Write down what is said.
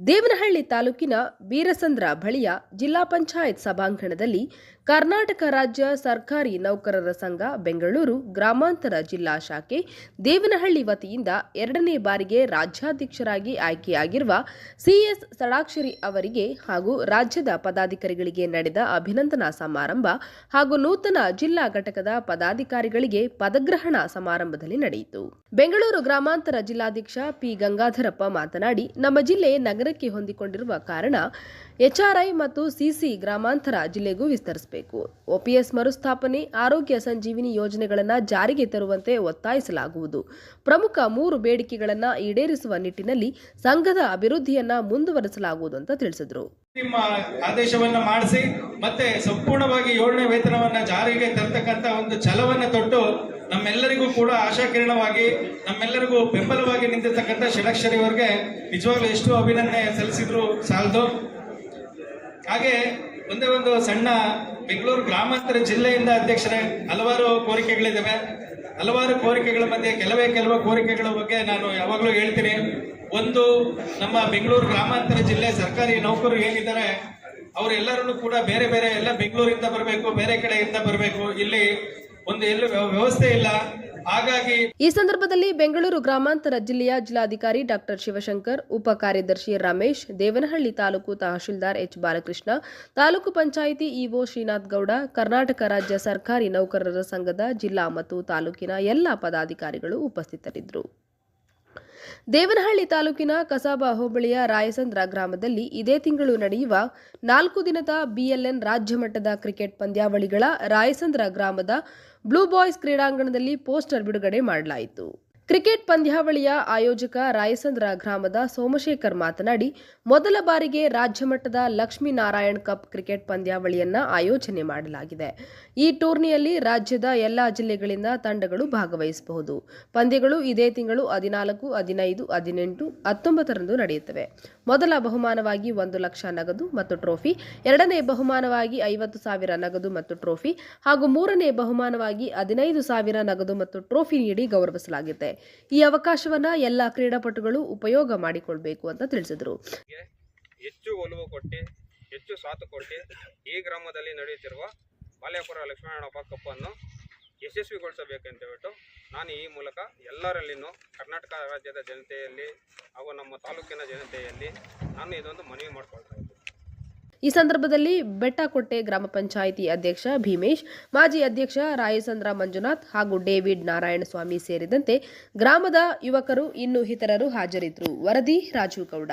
ದೇವನಹಳ್ಳಿ ತಾಲೂಕಿನ ವೀರಸಂದ್ರ ಬಳಿಯ ಜಿಲ್ಲಾ ಪಂಚಾಯತ್ ಸಭಾಂಗಣದಲ್ಲಿ ಕರ್ನಾಟಕ ರಾಜ್ಯ ಸರ್ಕಾರಿ ನೌಕರರ ಸಂಘ ಬೆಂಗಳೂರು ಗ್ರಾಮಾಂತರ ಜಿಲ್ಲಾ ಶಾಖೆ ದೇವನಹಳ್ಳಿ ವತಿಯಿಂದ ಎರಡನೇ ಬಾರಿಗೆ ರಾಜ್ಯಾಧ್ಯಕ್ಷರಾಗಿ ಆಯ್ಕೆಯಾಗಿರುವ ಸಿಎಸ್ ಸಡಾಕ್ಷರಿ ಅವರಿಗೆ ಹಾಗೂ ರಾಜ್ಯದ ಪದಾಧಿಕಾರಿಗಳಿಗೆ ನಡೆದ ಅಭಿನಂದನಾ ಸಮಾರಂಭ ಹಾಗೂ ನೂತನ ಜಿಲ್ಲಾ ಘಟಕದ ಪದಾಧಿಕಾರಿಗಳಿಗೆ ಪದಗ್ರಹಣ ಸಮಾರಂಭದಲ್ಲಿ ನಡೆಯಿತು. ಬೆಂಗಳೂರು ಗ್ರಾಮಾಂತರ ಜಿಲ್ಲಾಧ್ಯಕ್ಷ ಪಿ ಗಂಗಾಧರಪ್ಪ ಮಾತನಾಡಿ, ನಮ್ಮ ಜಿಲ್ಲೆ ನಗರಕ್ಕೆ ಹೊಂದಿಕೊಂಡಿರುವ ಕಾರಣ ಎಚ್ಆರ್ಐ ಮತ್ತು ಸಿಸಿ ಗ್ರಾಮಾಂತರ ಜಿಲ್ಲೆಗೂ ವಿಸ್ತರಿಸಬೇಕು. ಒಪಿಎಸ್ ಮರುಸ್ಥಾಪನೆ, ಆರೋಗ್ಯ ಸಂಜೀವಿನಿ ಯೋಜನೆಗಳನ್ನು ಜಾರಿಗೆ ತರುವಂತೆ ಒತ್ತಾಯಿಸಲಾಗುವುದು. ಪ್ರಮುಖ ಮೂರು ಬೇಡಿಕೆಗಳನ್ನು ಈಡೇರಿಸುವ ನಿಟ್ಟಿನಲ್ಲಿ ಸಂಘದ ಅಭಿವೃದ್ಧಿಯನ್ನು ಮುಂದುವರೆಸಲಾಗುವುದು ಅಂತ ತಿಳಿಸಿದರು. ನಿಮ್ಮ ಆದೇಶವನ್ನ ಮಾಡಿಸಿ ಮತ್ತೆ ಸಂಪೂರ್ಣವಾಗಿ ಏಳನೇ ವೇತನವನ್ನ ಜಾರಿಗೆ ತರ್ತಕ್ಕಂತ ಒಂದು ಛಲವನ್ನ ತೊಟ್ಟು ನಮ್ಮೆಲ್ಲರಿಗೂ ಕೂಡ ಆಶಾಕಿರಣವಾಗಿ, ನಮ್ಮೆಲ್ಲರಿಗೂ ಬೆಂಬಲವಾಗಿ ನಿಂತಿರ್ತಕ್ಕಂಥ ಅವರಿಗೆ ನಿಜವಾಗ್ಲೂ ಎಷ್ಟು ಅಭಿನಂದನೆ ಸಲ್ಲಿಸಿದ್ರು ಸಾಲದು. ಹಾಗೆ ಒಂದೇ ಒಂದು ಸಣ್ಣ ಬೆಂಗಳೂರು ಗ್ರಾಮಾಂತರ ಜಿಲ್ಲೆಯಿಂದ ಅಧ್ಯಕ್ಷರೇ ಹಲವಾರು ಕೋರಿಕೆಗಳಿದ್ದಾವೆ ಹಲವಾರು ಕೋರಿಕೆಗಳ ಮಧ್ಯೆ ಕೆಲವೇ ಕೆಲವು ಕೋರಿಕೆಗಳ ಬಗ್ಗೆ ನಾನು ಯಾವಾಗಲೂ ಹೇಳ್ತೀನಿ. ಒಂದು, ನಮ್ಮ ಬೆಂಗಳೂರು ಗ್ರಾಮಾಂತರ ಜಿಲ್ಲೆ ಸರ್ಕಾರಿ ನೌಕರರು ಏನಿದ್ದಾರೆ, ಅವರೆಲ್ಲರನ್ನು ಕೂಡ ಬೇರೆ ಬೇರೆ ಎಲ್ಲ ಬೆಂಗಳೂರಿಂದ ಬರಬೇಕು, ಬೇರೆ ಕಡೆಯಿಂದ ಬರಬೇಕು. ಇಲ್ಲಿ ಒಂದು ಎಲ್ಲೂ ವ್ಯವ- ವ್ಯವಸ್ಥೆ ಇಲ್ಲ. ಹಾಗಾಗಿ ಈ ಸಂದರ್ಭದಲ್ಲಿ ಬೆಂಗಳೂರು ಗ್ರಾಮಾಂತರ ಜಿಲ್ಲೆಯ ಜಿಲ್ಲಾಧಿಕಾರಿ ಡಾಕ್ಟರ್ ಶಿವಶಂಕರ್, ಉಪ ಕಾರ್ಯದರ್ಶಿ ರಮೇಶ್, ದೇವನಹಳ್ಳಿ ತಾಲೂಕು ತಹಶೀಲ್ದಾರ್ ಎಚ್ ಬಾಲಕೃಷ್ಣ, ತಾಲೂಕು ಪಂಚಾಯಿತಿ ಇಒ ಶ್ರೀನಾಥ್ ಗೌಡ, ಕರ್ನಾಟಕ ರಾಜ್ಯ ಸರ್ಕಾರಿ ನೌಕರರ ಸಂಘದ ಜಿಲ್ಲಾ ಮತ್ತು ತಾಲೂಕಿನ ಎಲ್ಲ ಪದಾಧಿಕಾರಿಗಳು ಉಪಸ್ಥಿತರಿದ್ದರು. ದೇವನಹಳ್ಳಿ ತಾಲೂಕಿನ ಕಸಾಬ ಹೋಬಳಿಯ ರಾಯಸಂದ್ರ ಗ್ರಾಮದಲ್ಲಿ ಇದೇ ತಿಂಗಳು ನಡೆಯುವ ನಾಲ್ಕು ದಿನದ ಬಿಎಲ್ಎನ್ ರಾಜ್ಯ ಮಟ್ಟದ ಕ್ರಿಕೆಟ್ ಪಂದ್ಯಾವಳಿಗಳ ರಾಯಸಂದ್ರ ಗ್ರಾಮದ ಬ್ಲೂ ಬಾಯ್ಸ್ ಕ್ರೀಡಾಂಗಣದಲ್ಲಿ ಪೋಸ್ಟರ್ ಬಿಡುಗಡೆ ಮಾಡಲಾಯಿತು. ಕ್ರಿಕೆಟ್ ಪಂದ್ಯಾವಳಿಯ ಆಯೋಜಕ ರಾಯಸಂದ್ರ ಗ್ರಾಮದ ಸೋಮಶೇಖರ್ ಮಾತನಾಡಿ, ಮೊದಲ ಬಾರಿಗೆ ರಾಜ್ಯ ಮಟ್ಟದ ಲಕ್ಷ್ಮೀನಾರಾಯಣ್ ಕಪ್ ಕ್ರಿಕೆಟ್ ಪಂದ್ಯಾವಳಿಯನ್ನ ಆಯೋಜನೆ ಮಾಡಲಾಗಿದೆ. ಈ ಟೂರ್ನಿಯಲ್ಲಿ ರಾಜ್ಯದ ಎಲ್ಲಾ ಜಿಲ್ಲೆಗಳಿಂದ ತಂಡಗಳು ಭಾಗವಹಿಸಬಹುದು. ಪಂದ್ಯಗಳು ಇದೇ ತಿಂಗಳು ಹದಿನಾಲ್ಕು, ಹದಿನೈದು, ಹದಿನೆಂಟು, ಹತ್ತೊಂಬತ್ತರಂದು ನಡೆಯುತ್ತವೆ. ಮೊದಲ ಬಹುಮಾನವಾಗಿ ಒಂದು ಲಕ್ಷ ನಗದು ಮತ್ತು ಟ್ರೋಫಿ, ಎರಡನೇ ಬಹುಮಾನವಾಗಿ ಐವತ್ತು ಸಾವಿರ ನಗದು ಮತ್ತು ಟ್ರೋಫಿ ಹಾಗೂ ಮೂರನೇ ಬಹುಮಾನವಾಗಿ ಹದಿನೈದು ಸಾವಿರ ನಗದು ಮತ್ತು ಟ್ರೋಫಿ ನೀಡಿ ಗೌರವಿಸಲಾಗಿದೆ. ಈ ಅವಕಾಶವನ್ನ ಎಲ್ಲ ಕ್ರೀಡಾಪಟುಗಳು ಉಪಯೋಗ ಮಾಡಿಕೊಳ್ಬೇಕು ಅಂತ ತಿಳಿಸಿದರು. ಹೆಚ್ಚು ಒಲವು ಕೊಟ್ಟು, ಹೆಚ್ಚು ಸಾಥು ಕೊಟ್ಟು ಈ ಗ್ರಾಮದಲ್ಲಿ ನಡೆಯುತ್ತಿರುವ ಬಾಲ್ಯಾಪುರ ಅನ್ನು ಕಪ್ಪನ್ನು ಯಶಸ್ವಿಗೊಳಿಸಬೇಕೆಂತ ಹೇಳ್ಬಿಟ್ಟು ನಾನು ಈ ಮೂಲಕ ಎಲ್ಲರಲ್ಲಿನ ಕರ್ನಾಟಕ ರಾಜ್ಯದ ಜನತೆಯಲ್ಲಿ ಹಾಗೂ ನಮ್ಮ ತಾಲೂಕಿನ ಜನತೆಯಲ್ಲಿ ನಾನು ಇದೊಂದು ಮನವಿ ಮಾಡ್ಕೊಳ್ತಾ ಇದ್ದೀನಿ ಈ ಸಂದರ್ಭದಲ್ಲಿ ಬೆಟ್ಟಕೊಟ್ಟೆ ಗ್ರಾಮ ಪಂಚಾಯಿತಿ ಅಧ್ಯಕ್ಷ ಭೀಮೇಶ್, ಮಾಜಿ ಅಧ್ಯಕ್ಷ ರಾಯಸಂದ್ರ ಮಂಜುನಾಥ್ ಹಾಗೂ ಡೇವಿಡ್ ನಾರಾಯಣ ಸ್ವಾಮಿ ಸೇರಿದಂತೆ ಗ್ರಾಮದ ಯುವಕರು ಇನ್ನು ಇತರರು ಹಾಜರಿದ್ದರು ವರದಿ ರಾಜು ಗೌಡ.